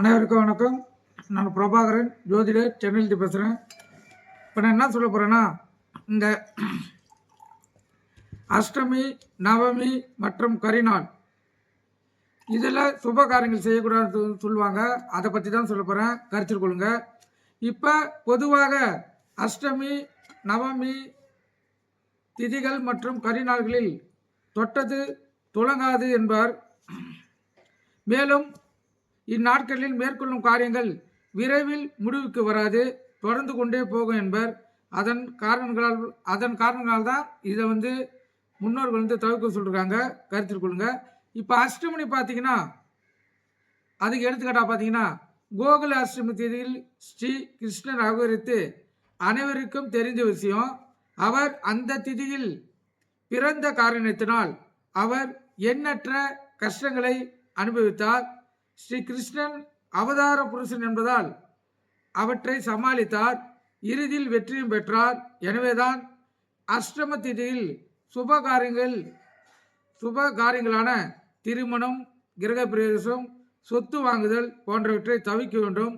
அனைவருக்கும் வணக்கம். நான் பிரபாகரன் ஜோதிடர் சென்னையிலிருந்து பேசுகிறேன் இப்போ நான் என்ன சொல்ல போகிறேன்னா இந்த அஷ்டமி நவமி மற்றும் கரிநாள் இதில் சுப காரியங்கள் செய்யக்கூடாதுன்னு சொல்லுவாங்க. அதை பற்றி தான் சொல்ல போகிறேன் கருத்தில் கொள்ளுங்க. இப்போ பொதுவாக அஷ்டமி நவமி திதிகள் மற்றும் கரிநாள்களில் தொட்டது துளங்காது என்பார். மேலும் இந்நாட்களில் மேற்கொள்ளும் காரியங்கள் விரைவில் முடிவுக்கு வராது. தொடர்ந்து கொண்டே போகும் என்பர். அதன் காரணங்களால் அதன் காரணங்களால் தான் இதை வந்து முன்னோர்கள் வந்து தவிர்க்க சொல்லியிருக்காங்க கருத்தில் கொள்ளுங்க. இப்போ அஷ்டமணி பார்த்தீங்கன்னா அதுக்கு எடுத்துக்காட்டாக பார்த்தீங்கன்னா கோகுல அஷ்டமி தேதியில் ஸ்ரீ கிருஷ்ணர் அவதரித்து அனைவருக்கும் தெரிந்த விஷயம் அவர் அந்த திதியில் பிறந்த காரணத்தினால் அவர் எண்ணற்ற கஷ்டங்களை அனுபவித்தார். ஸ்ரீ கிருஷ்ணன் அவதார புருஷன் என்பதால் அவற்றை சமாளித்தார். இறுதியில் வெற்றியும் பெற்றார். எனவேதான் அஷ்டம திதியில் சுப காரியங்கள் சுப காரியங்களான திருமணம் கிரகப்பிரவேசம் சொத்து வாங்குதல் போன்றவற்றை தவிக்க வேண்டும்.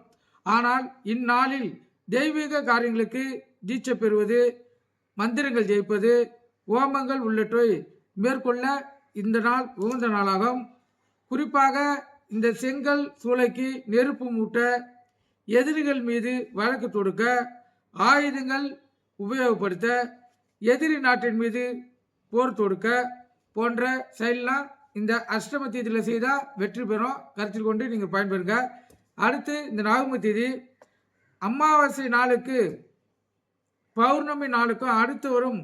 ஆனால் இந்நாளில் தெய்வீக காரியங்களுக்கு தீட்சை பெறுவது மந்திரங்கள் ஜெயிப்பது ஓமங்கள் உள்ளிட்டவை மேற்கொள்ள இந்த நாள் உகந்த நாளாகும். குறிப்பாக இந்த செங்கல் சூளைக்கு நெருப்பு மூட்ட எதிரிகள் மீது வழக்கு தொடுக்க ஆயுதங்கள் உபயோகப்படுத்த எதிரி நாட்டின் மீது போர் தொடுக்க போன்ற செயல்லாம் இந்த அஷ்டம தேதியில் செய்தால் வெற்றி பெறும். கருத்தில் கொண்டு நீங்கள் பயன்பெறுங்க. அடுத்து இந்த நவமி தேதி. அமாவாசை நாளுக்கு பௌர்ணமி நாளுக்கும் அடுத்து வரும்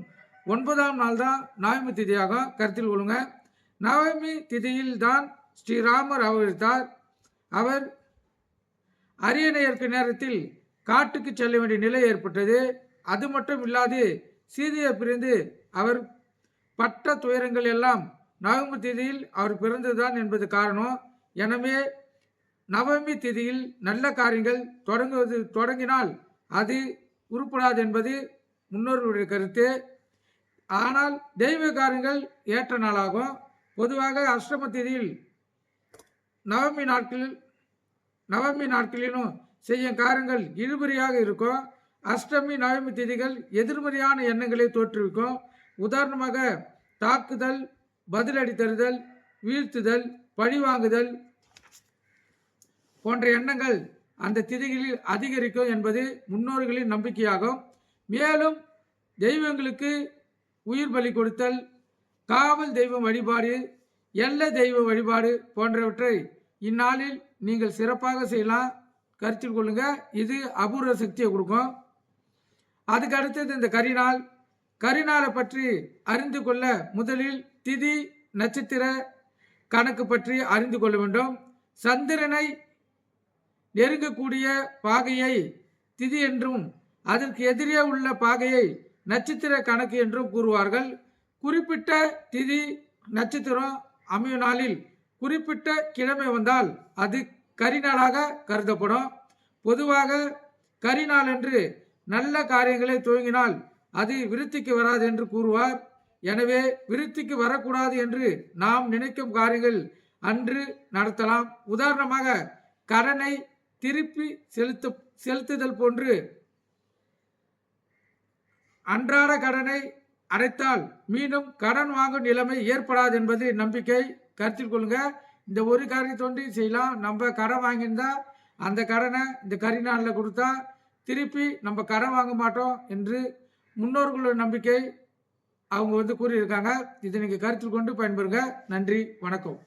ஒன்பதாம் நாள் தான் நவமி திதியாகும். கருத்தில் கொள்ளுங்க. நவமி திதியில் தான் ஸ்ரீராமர் அவதரித்தார். அவர் அரியணை நேரத்தில் காட்டுக்கு செல்ல வேண்டிய நிலை ஏற்பட்டது. அது மட்டும் இல்லாது சீதையை பிரிந்து அவர் பட்ட துயரங்கள் எல்லாம் நவமி திதியில் அவர் பிறந்ததுதான் என்பது காரணம். எனவே நவமி திதியில் நல்ல காரியங்கள் தொடங்குவது தொடங்கினால் அது உருப்படாது என்பது முன்னோர்களுடைய கருத்து. ஆனால் தெய்வ காரியங்கள் ஏற்ற நாளாகும். பொதுவாக அஷ்டம திதியில் நவமி நாட்களில் நவமி நாட்களிலும் செய்யும் காரியங்கள் இழுபறியாக இருக்கும். அஷ்டமி நவமி திதிகள் எதிர்மறையான எண்ணங்களை தோற்றுவிக்கும். உதாரணமாக தாக்குதல் பதிலடி தருதல் வீழ்த்துதல் பழிவாங்குதல் போன்ற எண்ணங்கள் அந்த திதிகளில் அதிகரிக்கும் என்பது முன்னோர்களின் நம்பிக்கையாகும். மேலும் தெய்வங்களுக்கு உயிர் பலி கொடுத்தல் காவல் தெய்வம் வழிபாடு எல்ல தெய்வ வழிபாடு போன்றவற்றை இந்நாளில் நீங்கள் சிறப்பாக செய்யலாம். கருத்தில் கொள்ளுங்க. இது அபூர்வ சக்தியை கொடுக்கும். அதுக்கு அடுத்தது இந்த கரிநாள் கரிநாளை பற்றி அறிந்து கொள்ள முதலில் திதி நட்சத்திர கணக்கு பற்றி அறிந்து கொள்ள வேண்டும். சந்திரனை நெருங்கக்கூடிய பாகையை திதி என்றும் அதற்கு எதிரே உள்ள பாகையை நட்சத்திர கணக்கு என்றும் கூறுவார்கள். குறிப்பிட்ட திதி நட்சத்திரம் அமையும் நாளில் குறிப்பிட்ட கிழமை வந்தால் அது கரிநாளாக கருதப்படும். பொதுவாக கரிநாள் என்று நல்ல காரியங்களை துவங்கினால் அது விருத்திக்கு வராது என்று கூறுவார். எனவே விருத்திக்கு வரக்கூடாது என்று நாம் நினைக்கும் காரியங்கள் அன்று நடத்தலாம். உதாரணமாக கடனை திருப்பி செலுத்த செலுத்துதல் போன்று அன்றாட கடனை அடைத்தால் மீண்டும் கடன் வாங்கும் நிலைமை ஏற்படாது என்பது நம்பிக்கை. கருத்தில் கொள்ளுங்க. இந்த ஒரு காரியத்தோண்டி செய்யலாம். நம்ம கடன் வாங்கியிருந்தா அந்த கடனை இந்த கரி நாளில் கொடுத்தா திருப்பி நம்ம கடன் வாங்க மாட்டோம் என்று முன்னோர்களோட நம்பிக்கை அவங்க வந்து கூறியிருக்காங்க. இதை நீங்கள் கருத்தில் கொண்டு பயன்பெறுங்க. நன்றி. வணக்கம்.